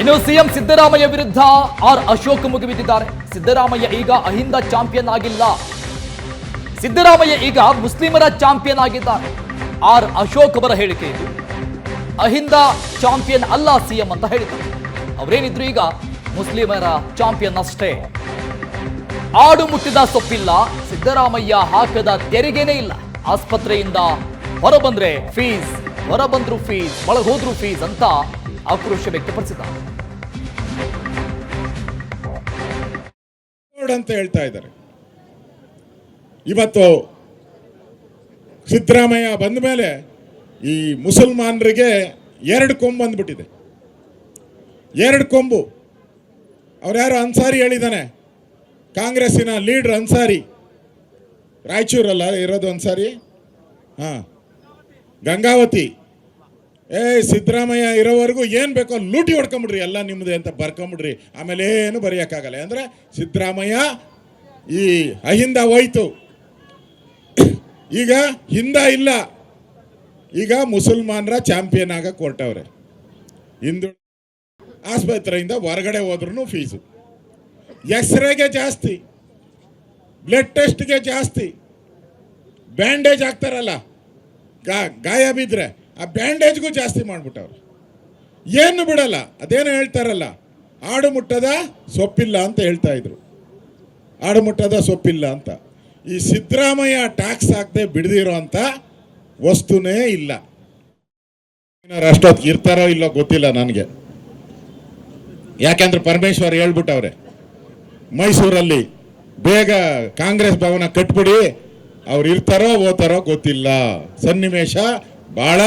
ಇನ್ನು ಸಿಎಂ ಸಿದ್ದರಾಮಯ್ಯ ವಿರುದ್ಧ ಆರ್ ಅಶೋಕ್ ಮುಗಿಬಿದ್ದಿದ್ದಾರೆ. ಸಿದ್ದರಾಮಯ್ಯ ಈಗ ಅಹಿಂದ ಚಾಂಪಿಯನ್ ಆಗಿಲ್ಲ. ಸಿದ್ದರಾಮಯ್ಯ ಈಗ ಮುಸ್ಲಿಮರ ಚಾಂಪಿಯನ್ ಆಗಿದ್ದಾರೆ. ಆರ್ ಅಶೋಕ್ ಅವರ ಹೇಳಿಕೆ ಇದು. ಅಹಿಂದ ಚಾಂಪಿಯನ್ ಅಲ್ಲ ಸಿಎಂ ಅಂತ ಹೇಳಿದ್ದಾರೆ. ಅವರೇನಿದ್ರು ಈಗ ಮುಸ್ಲಿಮರ ಚಾಂಪಿಯನ್ ಅಷ್ಟೇ. ಆಡು ಮುಟ್ಟಿದ ಸೊಪ್ಪಿಲ್ಲ, ಸಿದ್ದರಾಮಯ್ಯ ಹಾಕದ ತೆರಿಗೆನೇ ಇಲ್ಲ. ಆಸ್ಪತ್ರೆಯಿಂದ ಹೊರಬಂದ್ರೆ ಫೀಸ್ ಹೊರಬಂದ್ರು ಫೀಸ್ ಒಳಗೋದ್ರು ಫೀಸ್ ಅಂತ ಆಕ್ರೋಶ ವ್ಯಕ್ತಪಡಿಸಿದ್ದಾರೆ ಅಂತ ಹೇಳ್ತಾ ಇದ್ದಾರೆ. ಇವತ್ತು ಸಿದ್ದರಾಮಯ್ಯ ಬಂದ ಮೇಲೆ ಈ ಮುಸಲ್ಮಾನರಿಗೆ ಎರಡು ಕೊಂಬು ಬಂದ್ಬಿಟ್ಟಿದೆ. ಎರಡು ಕೊಂಬು. ಅವ್ರ್ಯಾರು ಅನ್ಸಾರಿ ಹೇಳಿದ್ದಾನೆ ಕಾಂಗ್ರೆಸ್ಸಿನ ಲೀಡ್ರ್ ಅನ್ಸಾರಿ. ರಾಯಚೂರಲ್ಲ ಇರೋದು ಅನ್ಸಾರಿ? ಹಾಂ. ಗಂಗಾವತಿ. ಏ, ಸಿದ್ದರಾಮಯ್ಯ ಇರೋವರೆಗೂ ಏನು ಬೇಕೋ ಲೂಟಿ ಹೊಡ್ಕೊಂಬಿಡ್ರಿ, ಎಲ್ಲ ನಿಮ್ಮದೇ ಅಂತ ಬರ್ಕೊಂಬಿಡ್ರಿ. ಆಮೇಲೆ ಏನು ಬರೆಯೋಕ್ಕಾಗಲ್ಲ. ಅಂದರೆ ಸಿದ್ದರಾಮಯ್ಯ ಈ ಅಹಿಂದ ಹೋಯ್ತು. ಈಗ ಹಿಂದ ಇಲ್ಲ. ಈಗ ಮುಸಲ್ಮಾನರ ಚಾಂಪಿಯನ್ ಆಗ ಹೊರಟವ್ರೆ ಹಿಂದು ಆಸ್ಪತ್ರೆಯಿಂದ ಹೊರಗಡೆ ಹೋದ್ರೂ ಫೀಸು ಎಕ್ಸ್ರೇಗೆ ಜಾಸ್ತಿ. ಬ್ಲಡ್ ಟೆಸ್ಟ್ಗೆ ಜಾಸ್ತಿ. ಬ್ಯಾಂಡೇಜ್ ಹಾಕ್ತಾರಲ್ಲ. ಗಾ, ಗಾಯ ಬಿದ್ದರೆ ಆ ಬ್ಯಾಂಡೇಜ್ಗೂ ಜಾಸ್ತಿ ಮಾಡಿಬಿಟ್ಟವ್ರು. ಏನು ಬಿಡಲ್ಲ, ಅದೇನು ಹೇಳ್ತಾರಲ್ಲ, ಆಡು ಮುಟ್ಟದ ಸೊಪ್ಪಿಲ್ಲ ಅಂತ ಹೇಳ್ತಾ ಇದ್ರು. ಆಡು ಮುಟ್ಟದ ಸೊಪ್ಪಿಲ್ಲ ಅಂತ. ಈ ಸಿದ್ದರಾಮಯ್ಯ ಟ್ಯಾಕ್ಸ್ ಹಾಕದೆ ಬಿಡದಿರೋ ಅಂತ ವಸ್ತುನೇ ಇಲ್ಲ. ಅಷ್ಟೊತ್ತಿಗೆ ಇರ್ತಾರೋ ಇಲ್ಲೋ ಗೊತ್ತಿಲ್ಲ ನನಗೆ. ಯಾಕೆಂದ್ರೆ ಪರಮೇಶ್ವರ್ ಹೇಳ್ಬಿಟ್ಟವ್ರೆ, ಮೈಸೂರಲ್ಲಿ ಬೇಗ ಕಾಂಗ್ರೆಸ್ ಭವನ ಕಟ್ಬಿಡಿ, ಅವ್ರು ಇರ್ತಾರೋ ಓದ್ತಾರೋ ಗೊತ್ತಿಲ್ಲ. ಸನ್ನಿವೇಶ ಬಹಳ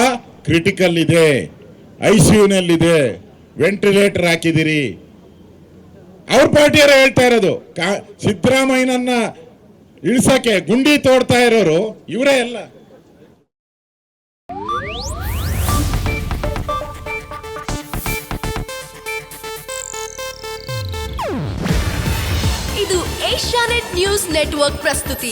ಕ್ರಿಟಿಕಲ್ ಇದೆ ಐ ಸಿ ಯುನಲ್ಲಿದೆ ವೆಂಟಿಲೇಟರ್ ಹಾಕಿದಿರಿ ಅವ್ರ ಪಾರ್ಟಿಯವರು ಹೇಳ್ತಾ ಇರೋದು, ಕಾ, ಸಿದ್ದರಾಮಯ್ಯನನ್ನ ಇಳಿಸಕ್ಕೆ ಗುಂಡಿ ತೋಡ್ತಾ ಇರೋರು ಇವರೇ ಎಲ್ಲ ಇದು ಏಷ್ಯಾನೆಟ್ ನ್ಯೂಸ್ ನೆಟ್ವರ್ಕ್ ಪ್ರಸ್ತುತಿ.